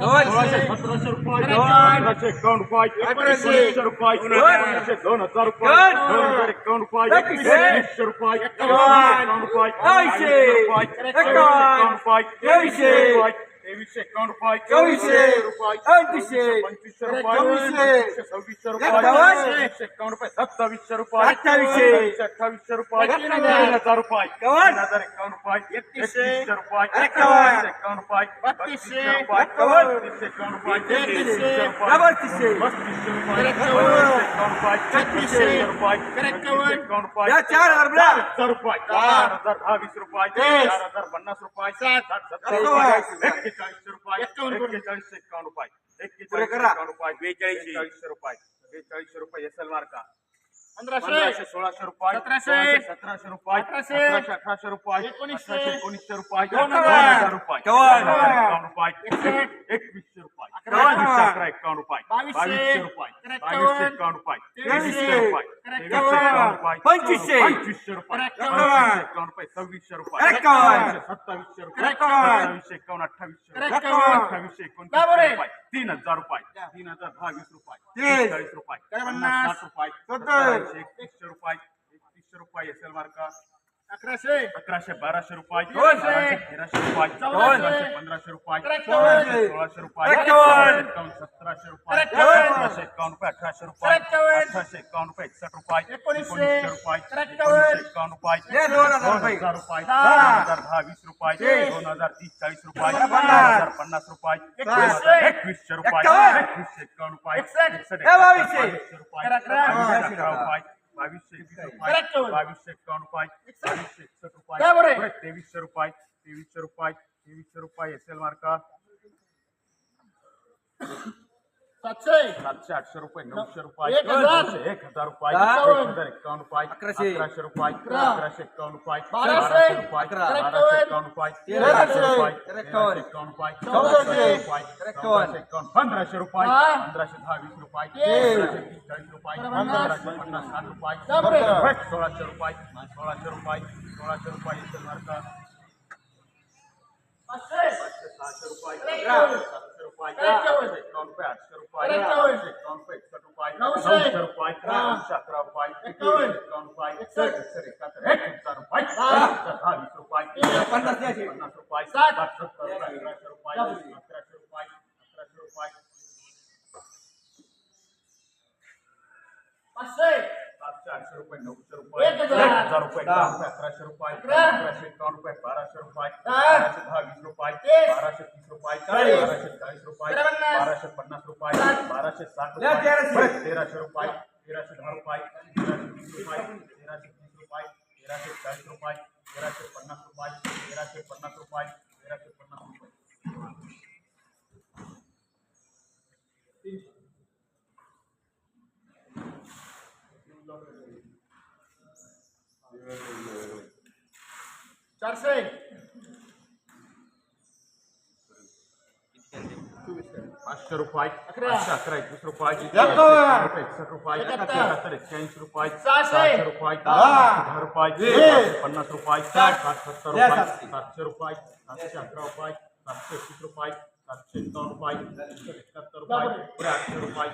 सोळाशे सतराशे रुपये अठराशे एकावन्न रुपये एकोणीसशे रुपये एकोणीसशे दोन हजार रुपये दोन हजार एकावन्न रुपये एकवीसशे रुपये एकावन्न रुपये बावीसशे, रुपये एकावन्न, रुपये तेवीसशे, एकावन्न रुपये चोवीसशे, रुपये पंचवीसशे, पंचवीसशे रुपये सव्वीसशे रुपये एकावन्न, रुपये सत्तावीसशे रुपये अठ्ठावीसशे, अठ्ठावीसशे रुपये तीन हजार, रुपये तीन हजार एकावन्न रुपये एकतीसशे, रुपये एकावन्न, एकावन्न रुपये बत्तीसशे, रुपये बत्तीसशे एकावन्न रुपये तेहतीसशे, रुपये बत्तीसशे, बत्तीसशे रुपये एकावन्न, रुपये छत्तीसशे, एकावन्न, रुपये या चार हजार. चार रुपये चार हजार दहा वीस रुपये चार हजार पन्नास रुपये सत्तर एकावन्न, रुपये एक्केचाळीसशे रुपये एकावन्न, एक्केचाळीसशे एकावन्न रुपये पुरे एक्केचाळीसशे करा. एकावन्न रुपये बेचाळीसशे. बेचाळीसशे रुपये बेचाळीसशे रुपये एस एल मार्का पंधराशे पंधराशे सोळाशे रुपये सतराशे, सोळाशे, सतराशे रुपये अठराशे, अठराशे अठराशे रुपये एकोणीसशे, अठराशे एकोणीसशे रुपये दोन दोन हजार, हजार रुपये एकावन्न, दोन हजार एकावन्न रुपये एकसष्ट, एकवीसशे रुपये एकावन्न, एकवीसशे अकरा एकावन्न रुपये बावीसशे, बावीसशे रुपये एकावन्न, बावीसशे एकावन्न रुपये तेवीसशे, तेवीसशे रुपये पंचवीसशे, पंचवीसशे रुपये. रुपये सव्वीसशे रुपये. सत्तावीसशे रुपये. एकावन्न अठ्ठावीसशे रुपये अठ्ठावीसशे? एकोणतीस रुपये. तीन हजार रुपये. तीन हजार दहा वीस रुपये. चाळीस रुपये. पन्नास रुपये. एकतीसशे रुपये एकतीसशे रुपये एस एल मार्का. अकराशे. अकराशे बाराशे रुपये. दोनशे, तेराशे रुपये. चौदाशे, पंधराशे रुपये. सोळाशे रुपये. एकावन्न, सतराशे रुपये. अठराशे एकावन्न रुपये अठराशे रुपये. अठराशे एकावन्न रुपये एकसष्ट रुपये. एकोणीसशे, रुपये. एकावन्न, रुपये. दोन हजार रुपये. हजार दहा. दोन हजार दहा वीस रुपये. दोन हजार तीस चाळीस रुपये. हजार पन्नास रुपये. एकवीसशे. रुपये. एकवीसशे एकावन्न रुपये. एकसष्ट. रुपये. रुपये. बावीसशे रुपये. बावीसशे एकावन्न रुपये बावीसशे एकसष्ट? रुपये तेवीसशे रुपये. तेवीसशे रुपये. तेवीसशे रुपये एस एल मार्का सातशे सातशे आठशे रुपये नऊशे रुपये एक हजार. नऊशे, एक हजार रुपये दहा. एक हजार रुपये अकराशे. अकराशे रुपये अकरा. अकराशे एकावन्न रुपये बाराशे. रुपये अकरा. बाराशे एकावन्न रुपये तेराशे. तेराशे रुपये. तेराशे एकावन्न रुपये चौदाशे. चौदाशे रुपये एकावन्न. चौदाशे एकावन्न पंधराशे रुपये. पंधराशे दहा वीस रुपये तीस. पंधराशे तीस चाळीस रुपये पन्नास. पंधराशे पन्नास साठ रुपये सोळाशे रुपये सोळाशे रुपये सोळाशे रुपये पाचशे सहाशे रुपये. सातशे रुपये एकावन्न. आठशे एकावन्न रुपये आठशे रुपये एकावन्न. आठशे एकावन्न रुपये एकसष्ट रुपये नऊशे. नऊशे रुपये अकरा. नऊशे अकरा रुपये एकावन्न. एकावन्न रुपये एकसष्ट. एकसष्ट एकाहत्तर एक हजार रुपये दहा. वीस रुपये नऊशे रुपये एक हजार. एक हजार रुपये दहा. रुपये अकराशे रुपये अकरा. अकराशे एकावन्न रुपये बाराशे रुपये दहा. बाराशे दहा वीस रुपये तीस. बाराशे तीस रुपये चाळीस. बाराशे चाळीस रुपये पन्नास. बाराशे पन्नास रुपये साठ. बाराशे साठ या रुपये तेराशे. परत तेराशे रुपये तेराशे दहा रुपये तेराशे वीस रुपये तेराशे तीस रुपये तेराशे चाळीस रुपये तेराशे पन्नास रुपये तेराशे पन्नास रुपये तेराशे पन्नास रुपये चारशे पाचशे रुपये अकरा. पाचशे अकरा एकवीस रुपये एकसष्ट रुपये एकाहत्तर. एक्क्याऐंशी रुपये सहाशे. रुपये दहा. रुपये. पन्नास रुपये साठ. साठ सत्तर द्या रुपये सातशे. रुपये सातशे अकरा रुपये सातशे एकवीस रुपये सातशे एकावन्न रुपये एकाहत्तर रुपये आठशे रुपये